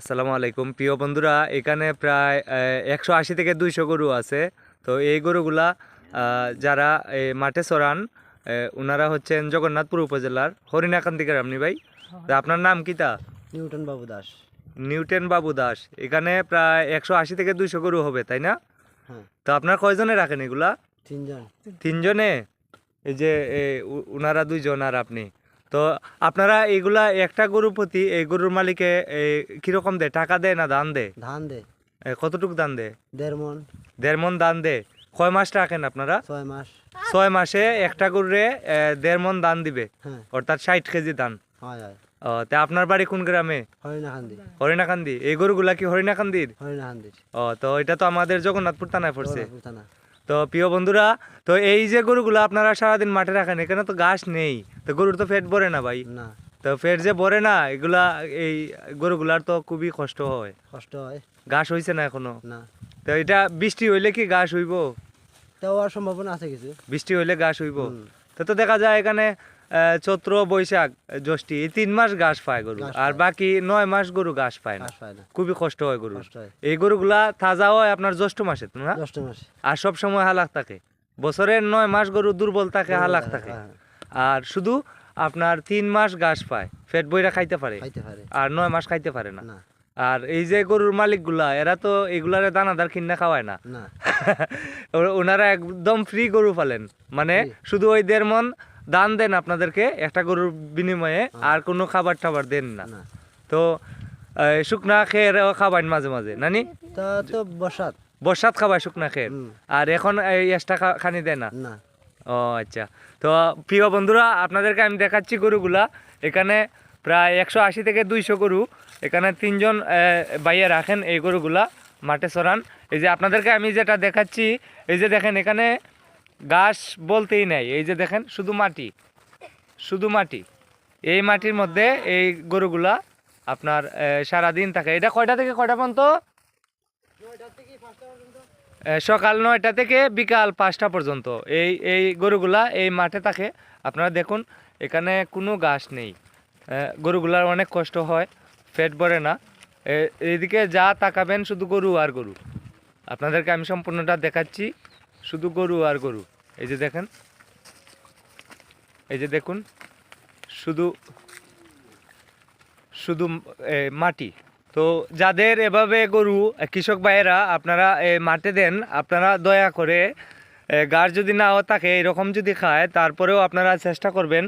আসসালামু আলাইকুম। প্রিয় বন্ধুরা এখানে প্রায় একশো আশি থেকে দুইশো গরু আছে। তো এই গরুগুলা যারা এই মাঠে চড়ান আহ, ওনারা হচ্ছেন জগন্নাথপুর উপজেলার হরিণাকান্তি গ্রামনি ভাই। তা আপনার নাম কি তা? নিউটন বাবু দাস। নিউটেন বাবু দাস। এখানে প্রায় একশো আশি থেকে দুইশো গরু হবে তাই না? হ্যাঁ। তো আপনার কয়জনে রাখেন এগুলা? তিনজন। তিনজনে? এই যে উ- দুইজন আর আপনি? তো আপনারা এগুলা একটা গরু প্রতি এই গরুর মালিকে কীরকম দেয়? টাকা দেয় না দান দেয়? ধান দে কতটুকু দান দেয়? দেড় মন দেড় মন দান দে কয় মাস রাখেন আপনারা? ছয় মাস। ছয় মাসে একটা গরুরে এ, দেড় মন দান দিবে। হ্যাঁ। অর্থাৎ ষাট কেজি দান। হয় হয়। ও, তা আপনার বাড়ি কোন গ্রামে? হরিণাকান্দি হরিণাকান্দি এই গরুগুলা কি হরিণাকান্দির হরিণাকান্দির ও তো এটা তো আমাদের জগন্নাথপুর থানায় পড়ছে। থানা। তো প্রিয় বন্ধুরা তো এই যে গরুগুলো আপনারা সারাদিন মাঠে রাখেন এখানে তো ঘাস নেই। তো গরুর তো ফেট ভরে না ভাই? না। তো পেট যে ভরে না এগুলা এই গরুগুলার তো খুবই কষ্ট হয়। কষ্ট হয়। ঘাস হইছে না এখনও? না। তো এটা বৃষ্টি হইলে কি ঘাস হইব? তো আর সম্ভাবনা আছে কিছু। বৃষ্টি হইলে ঘাস হইব। তো তো দেখা যায় এখানে চৈত্র বৈশাখ জ্যৈষ্ঠী এই তিন মাস ঘাস পায় গরু। আর বাকি নয় মাস গরু ঘাস পায় না। খুবই কষ্ট হয় গরু এই গরুগুলা তাজা হয় আপনার জ্যৈষ্ঠ মাসে না? আর সব সময় হালাক থাকে। বছরের নয় মাস গরু দুর্বল থাকে হালাক থাকে হ্যাঁ, আর শুধু আপনার তিন মাস ঘাস পায়। ফেট বইরা খাইতে পারে। আর নয় মাস খাইতে পারে না। আর এই যে গরুর মালিকগুলা এরা তো এগুলারে দানাদার কিনা খাওয়ায় না। না। ওনারা একদম ফ্রি গরু পালেন। মানে শুধু ওই দেড় মন দান দেন আপনাদেরকে একটা গরুর বিনিময়ে হ্যাঁ। আর কোনো খাবার টাবার দেন না। তো শুকনা খেয়ে খাবাইন মাঝে মাঝে নানি তা তো বসাত। বর্ষাত খাবাই শুকনা খেয়ে আর এখন এই এক্সট্রা খানি দেয় না? ও আচ্ছা। তো প্রিয় বন্ধুরা আপনাদেরকে আমি দেখাচ্ছি গরুগুলা। এখানে প্রায় একশো আশি থেকে দুইশো গরু। এখানে তিনজন বাইয়ে রাখেন এই গরুগুলা মাঠে চড়ান। এই যে আপনাদেরকে আমি যেটা দেখাচ্ছি এই যে দেখেন এখানে ঘাস বলতেই নাই। এই যে দেখেন, শুধু মাটি। শুধু মাটি। এই মাটির মধ্যে এই গরুগুলা আপনার সারাদিন থাকে। এটা কয়টা থেকে কয়টা পর্যন্ত? সকাল নয়টা থেকে বিকাল পাঁচটা পর্যন্ত। এই এই গরুগুলা এই মাঠে থাকে। আপনারা দেখুন, এখানে কোনো ঘাস নেই। গরুগুলার অনেক কষ্ট হয় পেট ভরে না। এ- এইদিকে যা তাকাবেন শুধু গরু আর গরু। আপনাদেরকে আমি সম্পূর্ণটা দেখাচ্ছি, শুধু গরু আর গরু। এই যে দেখেন, এই যে দেখুন, শুধু শুধু মাটি। তো যাদের এভাবে গরু কৃষক ভাইয়েরা, আপনারা মাঠে দেন, আপনারা দয়া করে গাছ যদি নাও থাকে, এরকম যদি খায়, তারপরেও আপনারা চেষ্টা করবেন,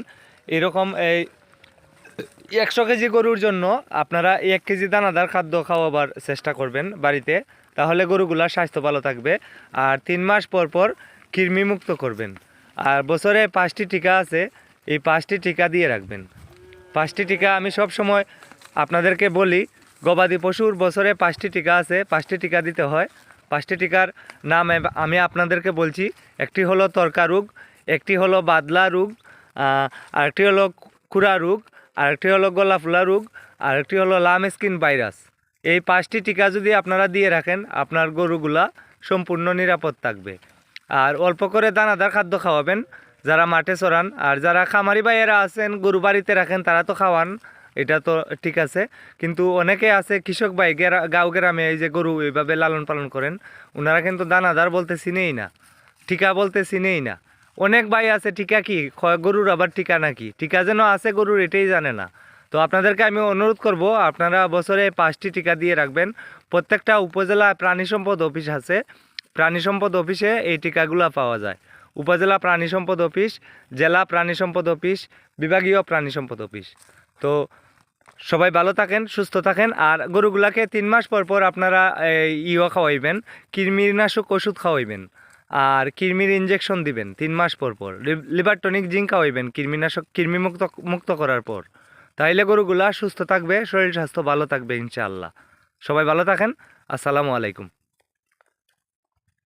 এরকম এই একশো কেজি গরুর জন্য আপনারা এক কেজি দানাদার খাদ্য খাওয়াবার চেষ্টা করবেন বাড়িতে, তাহলে গরুগুলার স্বাস্থ্য ভালো থাকবে। আর তিন মাস পর পর কৃমি মুক্ত করবেন। আর বছরে পাঁচটি টিকা আছে, এই পাঁচটি টিকা দিয়ে রাখবেন। পাঁচটি টিকা আমি সব সময় আপনাদেরকে বলি, গবাদি পশুর বছরে পাঁচটি টিকা আছে, পাঁচটি টিকা দিতে হয়। পাঁচটি টিকার নাম আমি আপনাদেরকে বলছি, একটি হলো তর্কা রোগ, একটি হলো বাদলা রোগ আরেকটি হলো খুরা রোগ, আরেকটি হলো গলা ফুলা রোগ, আরেকটি হলো লাম স্কিন ভাইরাস। এই পাঁচটি টিকা যদি আপনারা দিয়ে রাখেন, আপনার গরুগুলা সম্পূর্ণ নিরাপদ থাকবে। আর অল্প করে দানাদার খাদ্য খাওয়াবেন। যারা মাঠে চড়ান আর যারা খামারি ভাইয়েরা আছেন, গরু বাড়িতে রাখেন, তারা তো খাওয়ান। এটা তো ঠিক আছে। কিন্তু অনেকে আছে, কৃষক ভাই গাঁও গ্রামে এই যে গরু এইভাবে লালন পালন করেন ওনারা কিন্তু দানাদার বলতে চিনেই না। টিকা বলতে চিনেই না। অনেক ভাই আছে টিকা কি? গরুর আবার টিকা নাকি? টিকা যেন আছে গরুর, এটাই জানে না। তো আপনাদেরকে আমি অনুরোধ করব, আপনারা বছরে পাঁচটি টিকা দিয়ে রাখবেন। প্রত্যেকটা উপজেলা প্রাণী সম্পদ অফিস আছে। প্রাণী সম্পদ অফিসে এই টিকাগুলো পাওয়া যায়। উপজেলা প্রাণী সম্পদ অফিস, জেলা প্রাণী সম্পদ অফিস, বিভাগীয় প্রাণী সম্পদ অফিস। তো সবাই ভালো থাকেন, সুস্থ থাকেন, আর গরুগুলাকে তিন মাস পর পর আপনারা ইও খাওয়াইবেন, কৃমিনাশক ওষুধ খাওয়াইবেন, আর কৃমির ইঞ্জেকশন দিবেন তিন মাস পর পর। লিভার টনিক জিঙ্ক খাওয়াইবেন কৃমিনাশক কৃমি মুক্ত মুক্ত করার পর। তাইলে গরুগুলা সুস্থ থাকবে, শরীর স্বাস্থ্য ভালো থাকবে ইনশাআল্লাহ। সবাই ভালো থাকেন, আসসালামু আলাইকুম।